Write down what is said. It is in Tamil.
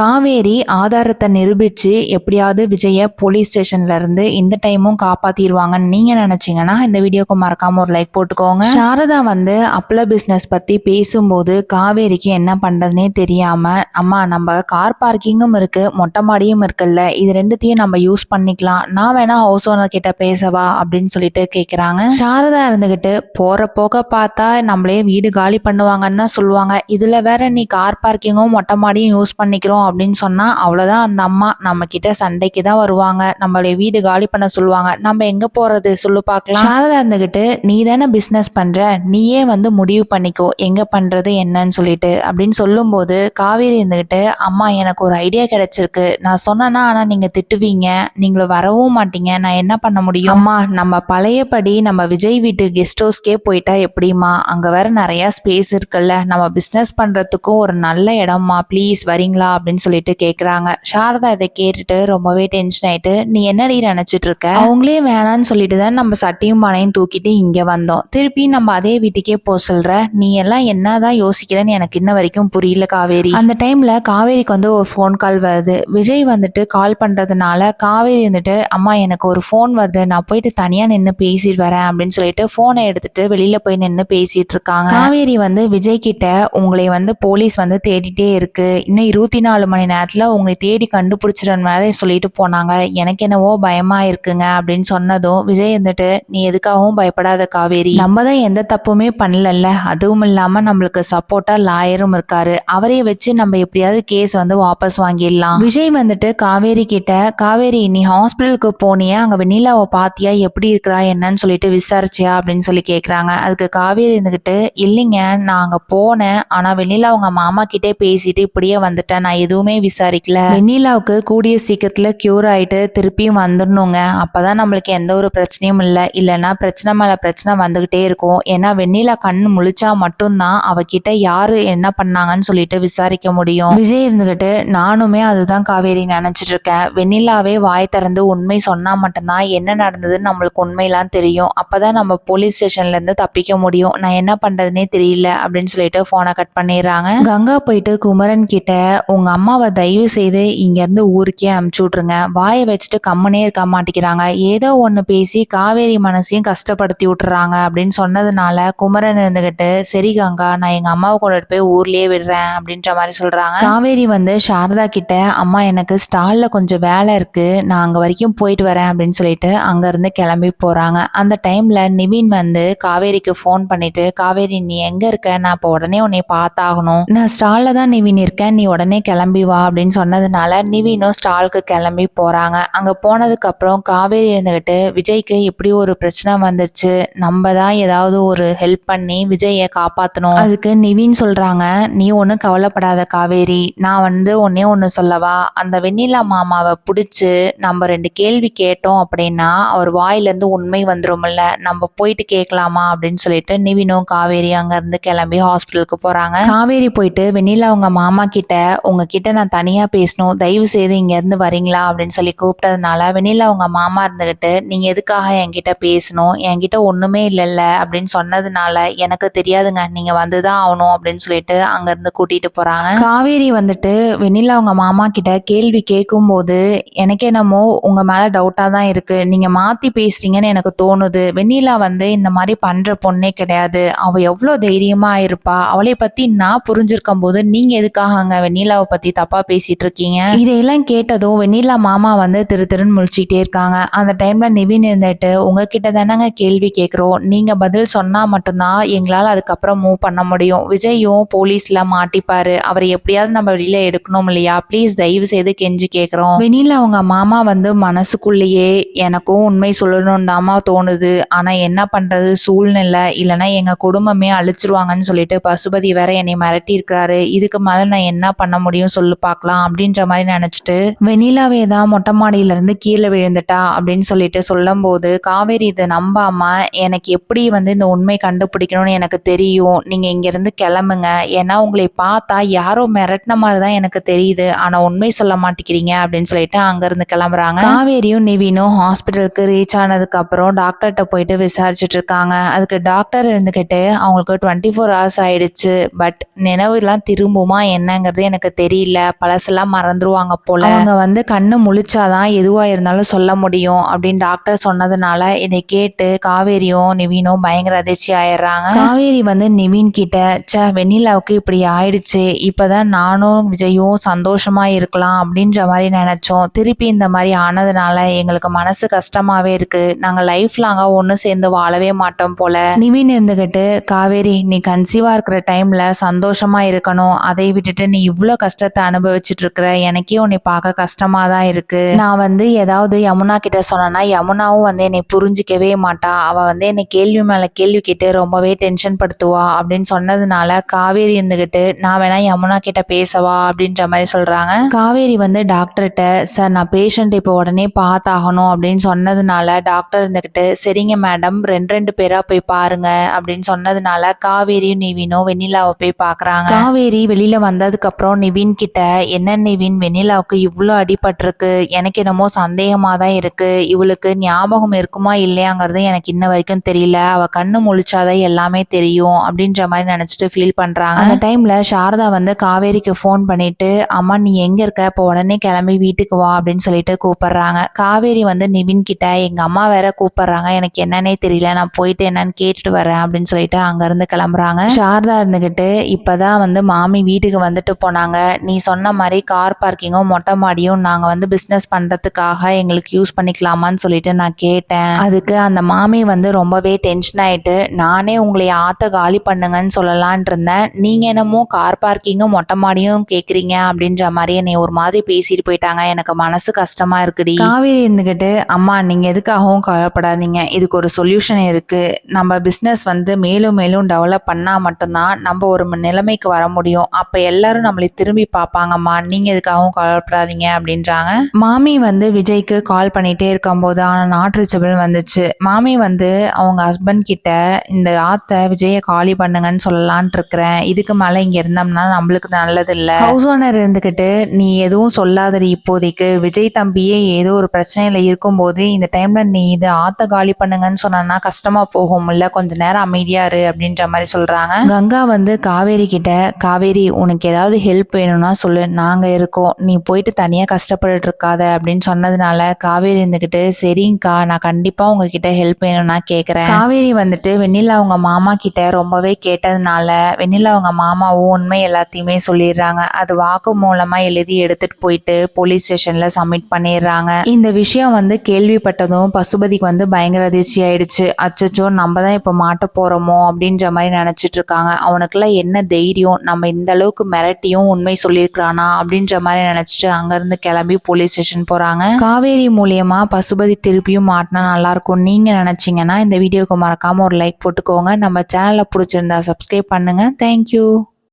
காவேரி ஆதாரத்தை நிரூபித்து எப்படியாவது விஜயை போலீஸ் ஸ்டேஷன்லேருந்து இந்த டைமும் காப்பாற்றிடுவாங்கன்னு நீங்கள் நினச்சிங்கன்னா இந்த வீடியோக்கு மறக்காமல் ஒரு லைக் போட்டுக்கோங்க. சாரதா வந்து அப்பள பிஸ்னஸ் பற்றி பேசும்போது காவேரிக்கு என்ன பண்ணுறதுனே தெரியாமல் அம்மா நம்ம கார் பார்க்கிங்கும் இருக்குது மொட்டை மாடியும் இருக்குல்ல இது ரெண்டுத்தையும் நம்ம யூஸ் பண்ணிக்கலாம். நான் வேணா ஹவுஸ் ஓனர் கிட்ட பேசவா அப்படின்னு சொல்லிட்டு கேட்குறாங்க சாரதா இருந்துக்கிட்டு போகிற போக பார்த்தா நம்மளே வீடு காலி பண்ணுவாங்கன்னு தான் சொல்லுவாங்க. இதில் வேற நீ கார் பார்க்கிங்கும் மொட்டை மாடியும் யூஸ் பண்ணிக்கிறோம் அப்படின்னு சொன்னா அவ்வளவுதான் அந்த அம்மா நம்ம கிட்ட சண்டைக்கு தான் வருவாங்க. நம்மளுடைய வீடு காலி பண்ண சொல்லுவாங்க. நம்ம எங்க போறது? சொல்லு பார்க்கலாம் சாரதா இருந்துகிட்டு நீ தானே பிசினஸ் பண்ற? நீயே வந்து முடிவு பண்ணிக்கோ. எங்க பண்றது என்னன்னு சொல்லிட்டு. அப்படின்னு சொல்லும்போது காவேரி இருந்துகிட்டு அம்மா எனக்கு ஒரு ஐடியா கிடைச்சிருக்கு. நான் சொன்னேன்னா ஆனா நீங்க திட்டுவீங்க. நீங்களும் வரவும் மாட்டீங்க. நான் என்ன பண்ண முடியும்? அம்மா நம்ம பழையபடி நம்ம விஜய் வீட்டு கெஸ்ட் ஹவுஸ்க்கே போயிட்டா எப்படிம்மா? அங்க வேற நிறைய ஸ்பேஸ் இருக்குல்ல. நம்ம பிசினஸ் பண்றதுக்கும் ஒரு நல்ல இடம்மா. ப்ளீஸ் வரீங்களா? அப்படின்னு அப்படின்னு சொல்லிட்டு கேக்குறாங்க. சாரதா இதை கேட்டுட்டு ரொம்பவே டென்ஷன் ஆயிட்டு நீ என்னடி நினைச்சிட்டு இருக்க அவங்களே வேணான்னு சொல்லிட்டு தான் நம்ம சட்டியும் பானையும் தூக்கிட்டு இங்க வந்தோம். திருப்பி நம்ம அதே வீட்டுக்கே போ சொல்ற. நீ எல்லாம் என்னதான் யோசிக்கிறேன்னு எனக்கு இன்ன வரைக்கும் புரியல காவேரி. அந்த டைம்ல காவேரிக்கு வந்து ஒரு ஃபோன் கால் வருது. விஜய் வந்துட்டு கால் பண்றதுனால காவேரி வந்துட்டு அம்மா எனக்கு ஒரு ஃபோன் வருது. நான் போயிட்டு தனியா நின்று பேசிட்டு வரேன் அப்படின்னு சொல்லிட்டு போனை எடுத்துட்டு வெளியில போய் நின்று பேசிட்டு இருக்காங்க காவேரி வந்து விஜய் கிட்ட உங்களை வந்து போலீஸ் வந்து தேடிட்டே இருக்கு. இன்னும் இருபத்தி நாலு மணி நேரத்தில் உங்களை தேடி கண்டுபிடிச்சிட மாதிரி சொல்லிட்டு போனாங்க. எனக்கு என்னவோ பயமாக இருக்குங்க அப்படின்னு சொன்னதும் விஜய் வந்துட்டு நீ எதுக்காகவும் பயப்படாத காவேரி. நம்ம தான் எந்த தப்புமே பண்ணலல்ல. அதுவும் இல்லாமல் நம்மளுக்கு சப்போர்ட்டாக லாயரும் இருக்காரு. அவரையே வச்சு நம்ம எப்படியாவது கேஸ் வந்து வாபஸ் வாங்கிடலாம். விஜய் வந்துட்டு காவேரி கிட்ட காவேரி நீ ஹாஸ்பிட்டலுக்கு போனியா? அங்கே வெண்ணிலாவை பாத்தியா? எப்படி இருக்கிறா? என்னன்னு சொல்லிட்டு விசாரிச்சியா? அப்படின்னு சொல்லி கேட்குறாங்க அதுக்கு காவேரி இருந்துக்கிட்டு இல்லைங்க நான் அங்கே போனேன். ஆனால் வெண்ணிலா அவங்க மாமா கிட்டே பேசிட்டு இப்படியே வந்துட்டேன். நான் எதுவுமே விசாரிக்கல. வெண்ணிலாவுக்கு கூடிய சீக்கிரத்துல கியூர் ஆயிட்டு திருப்பியும் வந்துடணுங்க. அப்பதான் நம்மளுக்கு எந்த ஒரு பிரச்சனையும் இல்லை. இல்லைன்னா பிரச்சனை மேல பிரச்சனை வந்துகிட்டே இருக்கும். ஏன்னா வெண்ணிலா கண் முழிச்சா மட்டும்தான் அவகிட்ட யாரு என்ன பண்ணாங்கன்னு சொல்லிட்டு விசாரிக்க முடியும். விஜய் இருந்துகிட்டு நானுமே அதுதான் காவேரி நினைச்சிட்டு இருக்கேன். வெண்ணிலாவே வாய் திறந்து உண்மை சொன்னா மட்டும்தான் என்ன நடந்ததுன்னு நம்மளுக்கு உண்மையெல்லாம் தெரியும். அப்பதான் நம்ம போலீஸ் ஸ்டேஷன்ல இருந்து தப்பிக்க முடியும். நான் என்ன பண்றதுனே தெரியல. அப்படின்னு சொல்லிட்டு போனை கட் பண்ணிடுறாங்க. கங்கா போயிட்டு குமரன் கிட்ட உங்க அம்மாவை தயவு செய்து இங்கேருந்து ஊருக்கே அமுச்சு விட்ருங்க வாயை வச்சுட்டு கம்மனே இருக்க மாட்டேங்கிறாங்க ஏதோ ஒன்று பேசி காவேரி மனசையும் கஷ்டப்படுத்தி விட்டுறாங்க அப்படின்னு சொன்னதுனால குமரன் இருந்துகிட்டு சரி கங்கா நான் எங்கள் அம்மாவை கொண்டுட்டு போய் ஊர்லேயே விடுறேன் அப்படின்ற மாதிரி சொல்கிறாங்க காவேரி வந்து சாரதா கிட்ட அம்மா எனக்கு ஸ்டாலில் கொஞ்சம் வேலை இருக்குது நான் அங்கே வரைக்கும் போயிட்டு வரேன் அப்படின்னு சொல்லிட்டு அங்கேருந்து கிளம்பி போகிறாங்க அந்த டைமில் நிவின் வந்து காவேரிக்கு ஃபோன் பண்ணிட்டு காவேரி நீ எங்கே இருக்க? நான் இப்போ உடனே உன்னை பார்த்தாகணும். நான் ஸ்டாலில் தான் நிவின் இருக்கேன். நீ உடனே கிளம்பி வா அப்படின்னு சொன்னதுனால நிவினும் ஸ்டாலுக்கு கிளம்பி போகிறாங்க அங்கே போனதுக்கப்புறம் காவேரி இருந்துக்கிட்டு விஜய்க்கு இப்படி ஒரு பிரச்சனை வந்துச்சு நம்ம தான் ஏதாவது ஒரு ஹெல்ப் பண்ணி விஜயை காப்பாற்றணும் அதுக்கு நிவின் சொல்கிறாங்க நீ ஒன்றும் கவலைப்படாத காவேரி. நான் வந்து ஒன்னே ஒன்று சொல்லவா? அந்த வெண்ணிலா மாமாவை பிடிச்சி நம்ம ரெண்டு கேள்வி கேட்டோம் அப்படின்னா அவர் வாயிலேருந்து உண்மை வந்துரும்ல. நம்ம போயிட்டு கேட்கலாமா? அப்படின்னு சொல்லிட்டு நிவினும் காவேரி அங்கேருந்து கிளம்பி ஹாஸ்பிட்டலுக்கு போகிறாங்க காவேரி போயிட்டு வெண்ணிலா அவங்க மாமா கிட்ட உங்ககிட்ட நான் தனியாக பேசணும். தயவு செய்து இங்கேருந்து வரீங்களா? அப்படின்னு சொல்லி கூப்பிட்டதுனால வெண்ணிலா அவங்க மாமா இருந்துக்கிட்டு நீங்கள் எதுக்காக என்கிட்ட பேசணும்? என்கிட்ட ஒன்றுமே இல்லைல்ல. அப்படின்னு சொன்னதுனால எனக்கு தெரியாதுங்க. நீங்கள் வந்து தான் ஆகணும். அப்படின்னு சொல்லிட்டு அங்கேருந்து கூட்டிகிட்டு போகிறாங்க காவேரி வந்துட்டு வெண்ணிலா அவங்க மாமா கிட்ட கேள்வி கேட்கும்போது எனக்கு என்னமோ உங்கள் மேலே டவுட்டாக தான் இருக்குது நீங்கள் மாற்றி பேசுறீங்கன்னு எனக்கு தோணுது. வெண்ணிலா வந்து இந்த மாதிரி பண்ணுற பொண்ணே கிடையாது. அவள் எவ்வளோ தைரியமாக இருப்பா. அவளை பற்றி நான் புரிஞ்சிருக்கும் போது நீங்கள் எதுக்காக அங்கே வெண்ணிலாவை பற்றி தப்பாக பேசிட்டு இருக்கீங்க இதையெல்லாம் கேட்டதும் வெண்ணிலா மாமா வந்து திரு திருன்னு முழிச்சிட்டே இருக்காங்க. அந்த டைம்ல நிவின் இருந்துட்டு உங்ககிட்ட தானங்க கேள்வி கேட்குறோம் நீங்க பதில் சொன்னா மட்டும்தான் எங்களால் அதுக்கப்புறம் மூவ் பண்ண முடியும். விஜயும் போலீஸ்ல மாட்டிப்பாரு. அவரை எப்படியாவது நம்ம வெளியில எடுக்கணும் இல்லையா? ப்ளீஸ் தயவு செய்து கெஞ்சி கேட்குறோம் வெண்ணிலா அவங்க மாமா வந்து மனசுக்குள்ளேயே எனக்கும் உண்மை சொல்லணும் தாமா தோணுது. ஆனா என்ன பண்றது? சூழ்நிலை. இல்லைன்னா எங்க குடும்பமே அழிச்சிருவாங்கன்னு சொல்லிட்டு பசுபதி வேற என்னை மிரட்டி இருக்கிறாரு இதுக்கு மேல நான் என்ன பண்ண முடியும் சொல்லு பார்க்கலாம் அப்படின்ற மாதிரி நினைச்சிட்டு வெண்ணிலாவே தான் மொட்டை மாடியில இருந்து கீழே விழுந்துட்டா அப்படின்னு சொல்லிட்டு சொல்லும்போது காவேரி இதை நம்பாம எனக்கு எப்படி வந்து இந்த உண்மை கண்டுபிடிக்கணும்னு எனக்கு தெரியும். நீங்க இங்கேருந்து கிளம்புங்க. ஏன்னா உங்களை பார்த்தா யாரோ மிரட்டின மாதிரி தான் எனக்கு தெரியுது. ஆனா உண்மை சொல்ல மாட்டேங்கிறீங்க அப்படின்னு சொல்லிட்டு அங்கேருந்து கிளம்புறாங்க. காவேரியும் நிவினும் ஹாஸ்பிட்டலுக்கு ரீச் ஆனதுக்கு அப்புறம் டாக்டர்கிட்ட போயிட்டு விசாரிச்சுட்டு இருக்காங்க. அதுக்கு டாக்டர் இருந்துகிட்டு அவங்களுக்கு டுவெண்ட்டி ஃபோர் ஹவர்ஸ் ஆயிடுச்சு. பட் நினைவுலாம் திரும்புமா என்னங்கிறது எனக்கு தெரியல. தெரியல பழசெல்லாம் மறந்துருவாங்க போல. அவங்க வந்து கண்ணு முழிச்சாதான் எதுவா இருந்தாலும் சொல்ல முடியும் அப்படின்னு டாக்டர் சொன்னதுனால இதை கேட்டு காவேரியும் நிவீனும் பயங்கர அதிர்ச்சி ஆயிடுறாங்க. காவேரி வந்து நிவீன் கிட்ட ச்சே வெண்ணிலாவுக்கு இப்படி ஆயிடுச்சு. இப்பதான் நானும் விஜயும் சந்தோஷமா இருக்கலாம் அப்படின்ற மாதிரி நினைச்சோம். திருப்பி இந்த மாதிரி ஆனதுனால எங்களுக்கு மனசு கஷ்டமாவே இருக்கு. நாங்க லைஃப் லாங்கா ஒண்ணு சேர்ந்து வாழவே மாட்டோம் போல. நிவின் இருந்துகிட்டு காவேரி நீ கன்சீவா இருக்கிற டைம்ல சந்தோஷமா இருக்கணும். அதை விட்டுட்டு நீ இவ்ளோ கஷ்டத்தை அனுபவிச்சுட்டு இருக்கிற எனக்கே உன்னை பார்க்க கஷ்டமா தான் இருக்கு. நான் வந்து ஏதாவது யமுனா கிட்ட சொன்னேன்னா யமுனாவும் வந்து என்னை புரிஞ்சிக்கவே மாட்டா. அவ வந்து என்னை கேள்வி மேல கேள்வி கேட்டு ரொம்பவே டென்ஷன் படுத்துவா அப்படின்னு சொன்னதுனால காவேரி இருந்துகிட்டு நான் வேணா யமுனா கிட்ட பேசவா அப்படின்ற மாதிரி சொல்றாங்க. காவேரி வந்து டாக்டர்கிட்ட சார் நான் பேஷண்ட் இப்போ உடனே பார்த்தாகணும் அப்படின்னு சொன்னதுனால டாக்டர் இருந்துகிட்டு சரிங்க மேடம் ரெண்டு ரெண்டு பேரா போய் பாருங்க அப்படின்னு சொன்னதுனால காவேரியும் நிவினும் வெண்ணிலாவை போய் பாக்குறாங்க. காவேரி வெளியில வந்ததுக்கு அப்புறம் நிவின் கிட்ட என்ன நிவின் வெண்ணிலாவுக்கு இவ்வளோ அடிபட்டிருக்கு எனக்கு என்னமோ சந்தேகமா தான் இருக்கு இவளுக்கு ஞாபகம் இருக்குமா இல்லையாங்கிறது எனக்கு இன்ன வரைக்கும் தெரியல அவ கண்ணு முழிச்சாதான் எல்லாமே தெரியும் அப்படின்ற மாதிரி நினைச்சிட்டு ஃபீல் பண்றாங்க. அந்த டைம்ல சாரதா வந்து காவேரிக்கு ஃபோன் பண்ணிட்டு அம்மா நீ எங்க இருக்க? இப்போ உடனே கிளம்பி வீட்டுக்கு வா அப்படின்னு சொல்லிட்டு கூப்பிடுறாங்க. காவேரி வந்து நிவின் கிட்ட எங்க அம்மா வேற கூப்பிடுறாங்க எனக்கு என்னன்னே தெரியல நான் போயிட்டு என்னன்னு கேட்டுட்டு வரேன் அப்படின்னு சொல்லிட்டு அங்க இருந்து கிளம்புறாங்க. சாரதா இருந்துகிட்டு இப்பதான் வந்து மாமி வீட்டுக்கு வந்துட்டு போனாங்க. நீ சொன்ன மாதிரி கார் பார்க்கிங்கும் மொட்டை மாடியும் நாங்கள் வந்து பிஸ்னஸ் பண்ணுறதுக்காக எங்களுக்கு யூஸ் பண்ணிக்கலாமான்னு சொல்லிட்டு நான் கேட்டேன். அதுக்கு அந்த மாமி வந்து ரொம்பவே டென்ஷன் ஆயிட்டு நானே உங்களை ஆத்த காலி பண்ணுங்கன்னு சொல்லலான் இருந்தேன். நீங்கள் என்னமோ கார் பார்க்கிங்கும் மொட்டை மாடியும் கேட்குறீங்க அப்படின்ற மாதிரி என்னை ஒரு மாதிரி பேசிட்டு போயிட்டாங்க. எனக்கு மனசு கஷ்டமா இருக்குடி. காவேரி இருந்துகிட்டு அம்மா நீங்கள் எதுக்காகவும் கவலைப்படாதீங்க. இதுக்கு ஒரு சொல்யூஷன் இருக்கு. நம்ம பிஸ்னஸ் வந்து மேலும் மேலும் டெவலப் பண்ணால் மட்டும்தான் நம்ம ஒரு நிலைமைக்கு வர முடியும். அப்போ எல்லாரும் நம்மளை திரும்பி பார்ப்பாங்கம்மா. நீங்க எதுக்காகவும் கவலைப்படாதீங்க அப்படின்றாங்க. மாமி வந்து விஜய்க்கு கால் பண்ணிட்டே இருக்கும்போது ஆனா நாட் ரீச்சபிள் வந்துச்சு. மாமி வந்து அவங்க ஹஸ்பண்ட் கிட்ட இந்த ஆத்த விஜய காலி பண்ணுங்கன்னு சொல்லலான் இருக்கிறேன் இதுக்கு மேல இங்க இருந்தோம்னா நம்மளுக்கு நல்லது இல்ல ஹவுஸ் ஓனர் இருந்துகிட்டு நீ எதுவும் சொல்லாதடி இப்போதைக்கு. விஜய் தம்பியே ஏதோ ஒரு பிரச்சனையில இருக்கும்போது இந்த டைம்ல நீ இது ஆத்த காலி பண்ணுங்கன்னு சொன்னா கஷ்டமா போகும் இல்ல கொஞ்ச நேரம் அமைதியா இரு அப்படின்ற மாதிரி சொல்றாங்க. கங்கா வந்து காவேரி கிட்ட காவேரி உனக்கு ஏதாவது ஹெல்ப் வேணும்னா சொல்லு நாங்கள் இருக்கோம். நீ போயிட்டு தனியாக கஷ்டப்பட்டு இருக்காத அப்படின்னு சொன்னதுனால காவேரி இருந்துக்கிட்டு சரிங்கக்கா நான் கண்டிப்பாக உங்ககிட்ட ஹெல்ப் வேணும்னா கேட்குறேன் காவேரி வந்துட்டு வெண்ணிலா அவங்க மாமா கிட்ட ரொம்பவே கேட்டதுனால வெண்ணிலா அவங்க மாமாவும் உண்மை எல்லாத்தையுமே சொல்லிடுறாங்க. அது வாக்கு மூலமாக எழுதி எடுத்துட்டு போயிட்டு போலீஸ் ஸ்டேஷனில் சப்மிட் பண்ணிடுறாங்க. இந்த விஷயம் வந்து கேள்விப்பட்டதும் பசுபதிக்கு வந்து பயங்கர அதிர்ச்சி ஆயிடுச்சு. அச்சச்சோ நம்ம தான் இப்போ மாட்ட போகிறோமோ அப்படின்ற மாதிரி நினச்சிட்டு இருக்காங்க. அவனுக்குலாம் என்ன தைரியம்? நம்ம இந்த அளவுக்கு மிரட்டியும் உண்மை சொல்லியிருக்கிறானா அப்படின்ற மாதிரி நினைச்சிட்டு அங்கிருந்து கிளம்பி போலீஸ் ஸ்டேஷன் போறாங்க. காவேரி மூலியமா பசுபதி திருப்பியும் மாட்டினா நல்லா இருக்கும் நீங்க நினைச்சீங்கன்னா இந்த வீடியோக்கு மறக்காம ஒரு லைக் போட்டுக்கோங்க. நம்ம சேனலை பிடிச்சிருந்தா சப்ஸ்கிரைப் பண்ணுங்க. தேங்க்யூ